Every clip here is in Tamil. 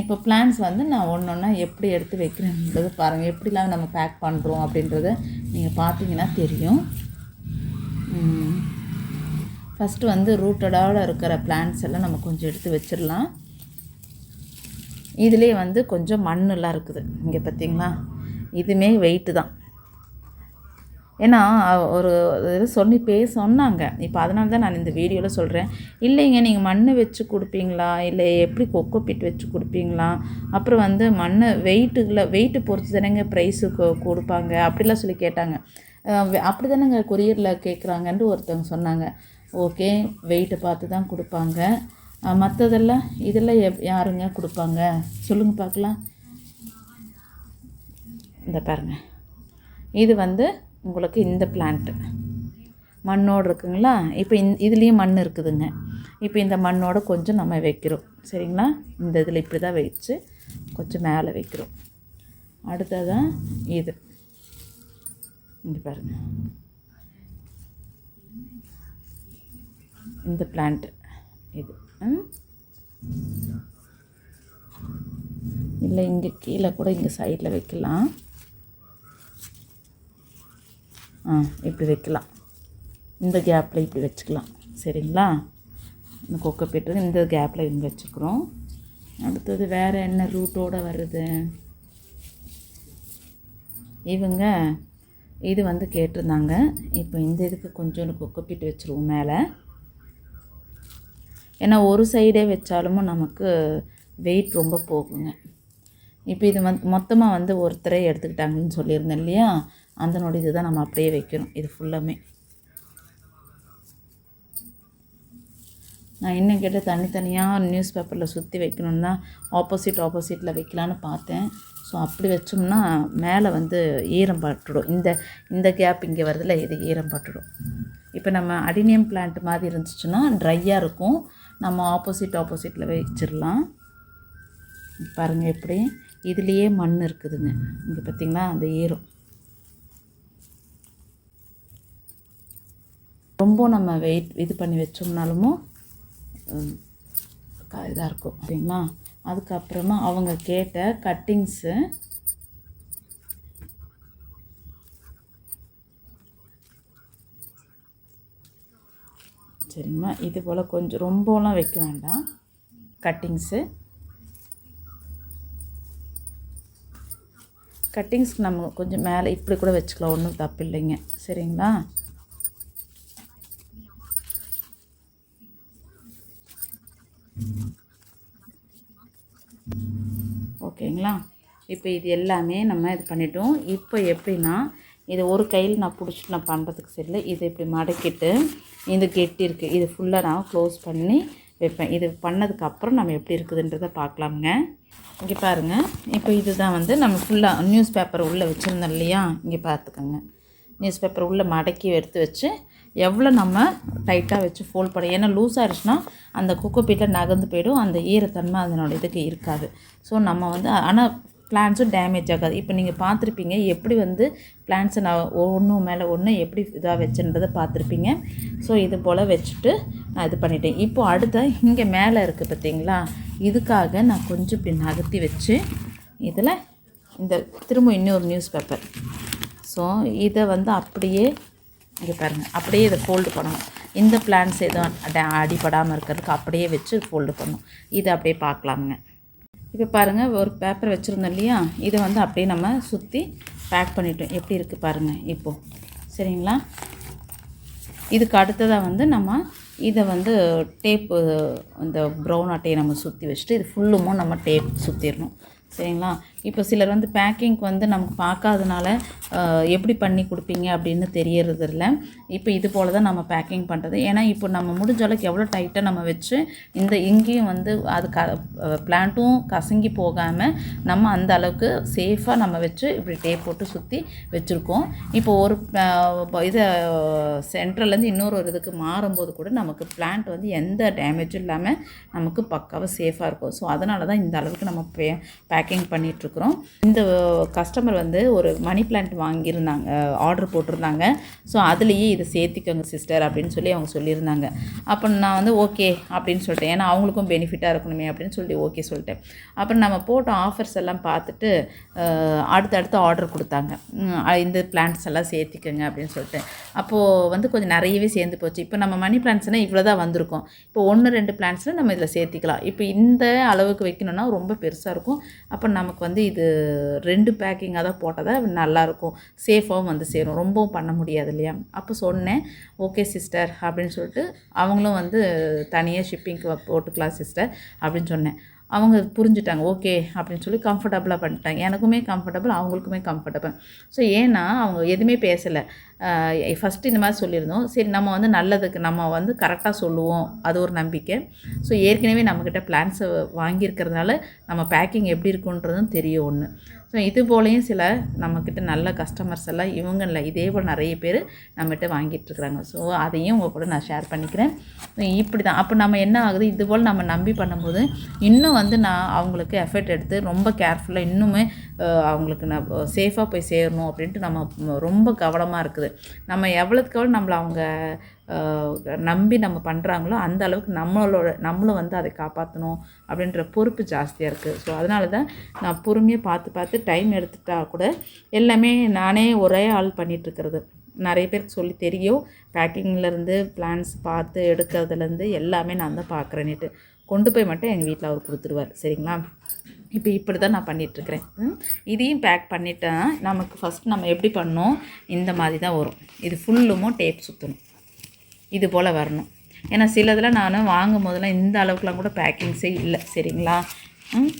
இப்போ பிளான்ஸ் வந்து நான் ஒன்று ஒன்றா எப்படி எடுத்து வைக்கிறேன்றது பாருங்கள் எப்படிலாம் நம்ம பேக் பண்ணுறோம் அப்படின்றத நீங்கள் பார்த்தீங்கன்னா தெரியும். ஃபஸ்ட்டு வந்து ரூட்டடோடு இருக்கிற பிளான்ஸ் எல்லாம் நம்ம கொஞ்சம் எடுத்து வச்சிடலாம். இதுலேயே வந்து கொஞ்சம் மண்ணெல்லாம் இருக்குது. இங்கே பார்த்தீங்களா? இதுவுமே வெயிட்டு தான். ஏன்னா ஒரு இது சொல்லி பேச சொன்னாங்க. இப்போ அதனால தான் நான் இந்த வீடியோவில் சொல்கிறேன் இல்லைங்க நீங்கள் மண் வச்சு கொடுப்பீங்களா? இல்லை எப்படி கொக்கோ பிட் வச்சு கொடுப்பீங்களா? அப்புறம் வந்து மண் வெயிட்டுகளை வெயிட்டு பொறுத்து தானேங்க ப்ரைஸு கொடுப்பாங்க? அப்படிலாம் சொல்லி கேட்டாங்க. அப்படி தானேங்க கொரியரில் கேட்குறாங்கன்ட்டு ஒருத்தவங்க சொன்னாங்க. ஓகே வெயிட்டை பார்த்து தான் கொடுப்பாங்க. மற்றதெல்லாம் இதெல்லாம் எப் யாருங்க கொடுப்பாங்க? சொல்லுங்கள் பார்க்கலாம். இந்த பாருங்கள் இது வந்து உங்களுக்கு இந்த பிளான்ட்டு மண்ணோடு இருக்குங்களா? இப்போ இந் இதுலேயும் மண் இருக்குதுங்க. இப்போ இந்த மண்ணோட கொஞ்சம் நம்ம வைக்கிறோம். சரிங்களா? இந்த இதில் இப்படி தான் வச்சு கொஞ்சம் மேலே வைக்கிறோம். அடுத்ததான் இது. இங்கே பாருங்க. இந்த பிளான்ட்டு இது. இல்லை இங்கே கீழே கூட இங்கே சைடில் வைக்கலாம். இப்படி வைக்கலாம். இந்த கேப்பில் இப்படி வச்சுக்கலாம். சரிங்களா? இந்த கொக்கை பீட்டு இந்த கேப்பில் இங்கே வச்சுக்கிறோம். அடுத்தது வேறு என்ன ரூட்டோடு வருது? இவங்க இது வந்து கேட்டிருந்தாங்க. இப்போ இந்த இதுக்கு கொஞ்சோண்டு கொக்கை பீட்டு வச்சுருவோம் மேலே. ஏன்னா ஒரு சைடே வச்சாலும் நமக்கு வெயிட் ரொம்ப போகுங்க. இப்போ இது வந்து மொத்தமாக வந்து ஒருத்தரே எடுத்துக்கிட்டாங்கன்னு சொல்லியிருந்தேன் இல்லையா? அதனோட இது தான் நம்ம அப்படியே வைக்கணும். இது ஃபுல்லாமே நான் இன்னும் கேட்டால் தனித்தனியாக நியூஸ் பேப்பரில் சுற்றி வைக்கணுன்னு தான் ஆப்போசிட் ஆப்போசிட்டில் வைக்கலான்னு பார்த்தேன். ஸோ அப்படி வச்சோம்னா மேலே வந்து ஈரம் பட்டுடும். இந்த இந்த கேப் இங்கே வரதில் இது ஈரம் பட்டுடும். இப்போ நம்ம அடினியம் பிளான்ட் மாதிரி இருந்துச்சுன்னா ட்ரையாக இருக்கும். நம்ம ஆப்போசிட் ஆப்போசிட்டில் வச்சிடலாம். பாருங்கள் எப்படி. இதுலேயே மண் இருக்குதுங்க. இங்கே பார்த்திங்கன்னா அந்த ஈரம். ரொம்ப நம்ம வெயிட் இது பண்ணி வச்சோம்னாலும் இதாக இருக்கும் சரிங்களா? அதுக்கப்புறமா அவங்க கேட்ட கட்டிங்ஸு சரிங்களா? இது போல் கொஞ்சம் ரொம்பலாம் வைக்க வேண்டாம். கட்டிங்ஸு கட்டிங்ஸ்க்கு நம்ம கொஞ்சம் மேலே இப்படி கூட வச்சுக்கலாம் ஒன்றும் தப்பு இல்லைங்க சரிங்களா? ஓகேங்களா? இப்போ இது எல்லாமே நம்ம இது பண்ணிட்டோம். இப்போ எப்படின்னா இது ஒரு கையில் நான் பிடிச்சிட்டு நான் பண்ணுறதுக்கு சரியில்லை. இதை இப்படி மடக்கிட்டு இந்த கெட்டி இருக்குது இது ஃபுல்லாக நான் க்ளோஸ் பண்ணி வைப்பேன். இது பண்ணதுக்கப்புறம் நம்ம எப்படி இருக்குதுன்றதை பார்க்கலாமுங்க. இங்கே பாருங்கள் இப்போ இதுதான் வந்து நம்ம ஃபுல்லாக நியூஸ் பேப்பர் உள்ளே வச்சுருந்தோம் இல்லையா? இங்கே பார்த்துக்கோங்க. நியூஸ் பேப்பர் உள்ளே மடக்கி எடுத்து வச்சு எவ்வளோ நம்ம டைட்டாக வச்சு ஃபோல்ட் பண்ண ஏன்னா லூஸ் ஆயிடுச்சுன்னா அந்த குக்கோ பீட்டில் நகர்ந்து போயிடும் அந்த ஈரத்தன்மை அதனோட இதுக்கு இருக்காது. ஸோ நம்ம வந்து ஆனால் பிளான்ஸும் டேமேஜ் ஆகாது. இப்போ நீங்கள் பார்த்துருப்பீங்க எப்படி வந்து பிளான்ஸை நான் ஒன்று மேலே ஒன்று எப்படி இதாக வச்சுன்றதை பார்த்துருப்பீங்க. ஸோ இது போல் வச்சுட்டு நான் இது பண்ணிட்டேன். இப்போ அடுத்த இங்கே மேலே இருக்குது பார்த்தீங்களா இதுக்காக நான் கொஞ்சம் இப்படி நகர்த்தி வச்சு இதில் இந்த திரும்ப இன்னொரு நியூஸ் பேப்பர் ஸோ இதை வந்து அப்படியே இங்கே பாருங்கள் அப்படியே இதை ஃபோல்டு பண்ணணும். இந்த பிளான்ஸ் எதுவும் அடிப்படாமல் இருக்கிறதுக்கு அப்படியே வச்சு ஃபோல்டு பண்ணணும். இதை அப்படியே பார்க்கலாமுங்க. இப்போ பாருங்கள் ஒரு பேப்பர் வச்சுருந்தோம் இல்லையா? இதை வந்து அப்படியே நம்ம சுற்றி பேக் பண்ணிட்டோம். எப்படி இருக்குது பாருங்கள் இப்போது சரிங்களா? இதுக்கு அடுத்ததாக வந்து நம்ம இதை வந்து டேப்பு இந்த ப்ரௌன் அட்டையை நம்ம சுற்றி வச்சுட்டு இது ஃபுல்லுமும் நம்ம டேப் சுற்றிடணும் சரிங்களா? இப்போ சிலர் வந்து பேக்கிங்க்கு வந்து நமக்கு பார்க்காதனால எப்படி பண்ணி கொடுப்பீங்க அப்படின்னு தெரியறது இல்லை இப்போ இது போல் தான் நம்ம பேக்கிங் பண்ணுறது ஏன்னா இப்போ நம்ம முடிஞ்ச அளவுக்கு எவ்வளோ டைட்டாக நம்ம வச்சு இந்த இங்கேயும் வந்து அது க பிளான்ட்டும் கசங்கி போகாமல் நம்ம அந்த அளவுக்கு சேஃபாக நம்ம வச்சு இப்படி டேப் போட்டு சுற்றி வச்சுருக்கோம். இப்போ ஒரு இதை சென்ட்ரல்லேருந்து இன்னொரு ஒரு இதுக்கு மாறும்போது கூட நமக்கு பிளான்ட் வந்து எந்த டேமேஜும் இல்லாமல் நமக்கு பக்காவாக சேஃபாக இருக்கும். ஸோ அதனால தான் இந்த அளவுக்கு நம்ம பே பேக்கிங் பண்ணிகிட்ருக்குறோம் இந்த கஸ்டமர் வந்து ஒரு மணி பிளான்ட் வாங்கியிருந்தாங்க ஆர்டர் போட்டிருந்தாங்க. ஸோ அதுலேயே இதை சேர்த்திக்கோங்க சிஸ்டர் அப்படின்னு சொல்லி அவங்க சொல்லியிருந்தாங்க. அப்போ நான் வந்து ஓகே அப்படின்னு சொல்லிட்டேன். ஏன்னா அவங்களுக்கும் பெனிஃபிட்டாக இருக்கணுமே அப்படின்னு சொல்லி ஓகே சொல்லிட்டேன். அப்புறம் நம்ம போட்ட ஆஃபர்ஸ் எல்லாம் பார்த்துட்டு அடுத்தடுத்து ஆர்டர் கொடுத்தாங்க. இந்த பிளான்ட்ஸ் எல்லாம் சேர்த்திக்கோங்க அப்படின்னு சொல்லிட்டு. அப்போது வந்து கொஞ்சம் நிறையவே சேர்ந்து போச்சு. இப்போ நம்ம மணி பிளான்ட்ஸ்னால் இவ்வளோ தான் வந்திருக்கும். இப்போ ஒன்று ரெண்டு பிளான்ட்ஸில் நம்ம இதில் சேர்த்திக்கலாம். இப்போ இந்த அளவுக்கு வைக்கணும்னா ரொம்ப பெருசாக இருக்கும். அப்போ நமக்கு வந்து இது ரெண்டு பேக்கிங்காக தான் போட்டால் தான் நல்லாயிருக்கும் சேஃபாகவும் வந்து சேரும். ரொம்பவும் பண்ண முடியாது இல்லையா? அப்போ சொன்னேன் ஓகே சிஸ்டர் அப்படின்னு சொல்லிட்டு அவங்களும் வந்து தனியாக ஷிப்பிங்க்கு போட்டுக்கலாம் சிஸ்டர் அப்படின்னு சொன்னேன். அவங்க புரிஞ்சுட்டாங்க ஓகே அப்படின்னு சொல்லி கம்ஃபர்டபுளாக பண்ணிட்டாங்க. எனக்குமே கம்ஃபர்டபுள் அவங்களுக்குமே கம்ஃபர்டபுள் ஸோ ஏன்னா அவங்க எதுவுமே பேசலை. ஃபஸ்ட்டு இந்த மாதிரி சொல்லியிருந்தோம். சரி நம்ம வந்து நல்லதுக்கு நம்ம வந்து கரெக்டாக சொல்லுவோம். அது ஒரு நம்பிக்கை. ஸோ ஏற்கனவே நம்மக்கிட்ட பிளான்ஸை வாங்கியிருக்கிறதுனால நம்ம பேக்கிங் எப்படி இருக்குன்றதும் தெரியும் ஒன்று ஸோ இது போலையும் சில நம்மக்கிட்ட நல்ல கஸ்டமர்ஸ் எல்லாம் இவங்களில் இதே போல் நிறைய பேர் நம்மகிட்ட வாங்கிட்டுருக்குறாங்க ஸோ அதையும் உங்கள் கூட நான் ஷேர் பண்ணிக்கிறேன். இப்படி தான் அப்போ நம்ம என்ன ஆகுது? இது போல் நம்ம நம்பி பண்ணும்போது இன்னும் வந்து நான் அவங்களுக்கு எஃபர்ட் எடுத்து ரொம்ப கேர்ஃபுல்லாக இன்னுமே அவங்களுக்கு நான் சேஃபாக போய் சேரணும் அப்படின்ட்டு நம்ம ரொம்ப கவனமாக இருக்குது. நம்ம எவ்வளோத்துக்கு எவ்வளோ நம்மளை அவங்க நம்பி நம்ம பண்ணுறாங்களோ அந்த அளவுக்கு நம்மளோட நம்மளும் வந்து அதை காப்பாற்றணும் அப்படின்ற பொறுப்பு ஜாஸ்தியாக இருக்குது ஸோ அதனால தான் நான் பொறுமையாக பார்த்து பார்த்து டைம் எடுத்துட்டா கூட எல்லாமே நானே ஒரே ஆள் பண்ணிகிட்ருக்கிறது நிறைய பேருக்கு சொல்லி தெரியும். பேக்கிங்லேருந்து பிளான்ஸ் பார்த்து எடுக்கிறதுலேருந்து எல்லாமே நான் தான் பார்க்குறேன்னுட்டு. கொண்டு போய் மட்டும் எங்கள் வீட்டில் அவர் கொடுத்துருவார். சரிங்களா? இப்போ இப்படி தான் நான் பண்ணிகிட்ருக்கிறேன் இதையும் பேக் பண்ணிட்டேன் நமக்கு ஃபஸ்ட் நம்ம எப்படி பண்ணோம்? இந்த மாதிரி தான் வரும். இது ஃபுல்லுமோ டேப் சுற்றணும் இது போல் வரணும். ஏன்னா சிலதில் நான் வாங்கும் போதெல்லாம் இந்த அளவுக்குலாம் கூட பேக்கிங்ஸே இல்லை. சரிங்களா? ம்?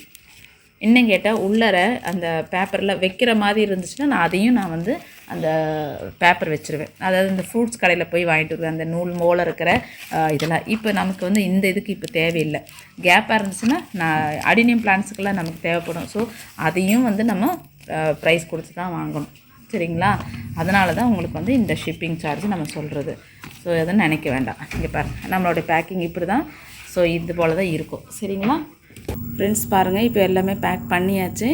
இன்னும் கேட்டால் உள்ளர அந்த பேப்பரில் வைக்கிற மாதிரி இருந்துச்சுன்னா நான் அதையும் நான் வந்து அந்த பேப்பர் வச்சுருவேன். அதாவது இந்த ஃப்ரூட்ஸ் கடையில் போய் வாங்கிட்டு வருவேன். அந்த நூல் மோல இருக்கிற இதெல்லாம். இப்போ நமக்கு வந்து இந்த இதுக்கு இப்போ தேவையில்லை. கேப்பாக இருந்துச்சுன்னா நான் அடினியம் பிளான்ஸுக்கெல்லாம் நமக்கு தேவைப்படும். ஸோ அதையும் வந்து நம்ம ப்ரைஸ் கொடுத்து தான் வாங்கணும். சரிங்களா? அதனால தான் உங்களுக்கு வந்து இந்த ஷிப்பிங் சார்ஜ் நம்ம சொல்கிறது ஸோ எதுவும் நினைக்க வேண்டாம். இங்கே பாருங்க. நம்மளோட பேக்கிங் இப்படி தான் ஸோ இது போல் தான் இருக்கும். சரிங்களா? ஃப்ரெண்ட்ஸ் பாருங்கள் இப்போ எல்லாமே பேக் பண்ணியாச்சு.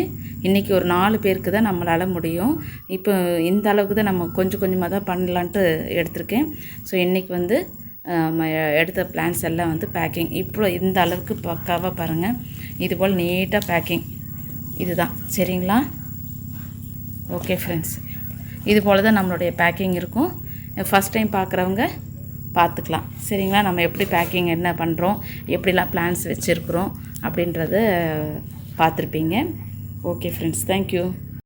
இன்றைக்கி ஒரு நாலு பேருக்கு தான் நம்மளால் முடியும். இப்போ இந்த அளவுக்கு தான் நம்ம கொஞ்சம் கொஞ்சமாக தான் பண்ணலான்ட்டு எடுத்திருக்கேன். ஸோ இன்றைக்கி வந்து எடுத்த பிளான்ஸ் எல்லாம் வந்து பேக்கிங் இப்போ இந்த அளவுக்கு பக்காவாக பாருங்கள் இது போல் நீட்டாக பேக்கிங் இதுதான். சரிங்களா? ஓகே ஃப்ரெண்ட்ஸ் இது போல் தான் நம்மளுடைய பேக்கிங் இருக்கும். ஃபஸ்ட் டைம் பார்க்குறவங்க பார்த்துக்கலாம் சரிங்களா? நம்ம எப்படி பேக்கிங் என்ன பண்ணுறோம் எப்படிலாம் பிளான்ஸ் வச்சுருக்குறோம்? அப்படின்றத பார்த்துருப்பீங்க ஓகே ஃப்ரெண்ட்ஸ் தேங்க்யூ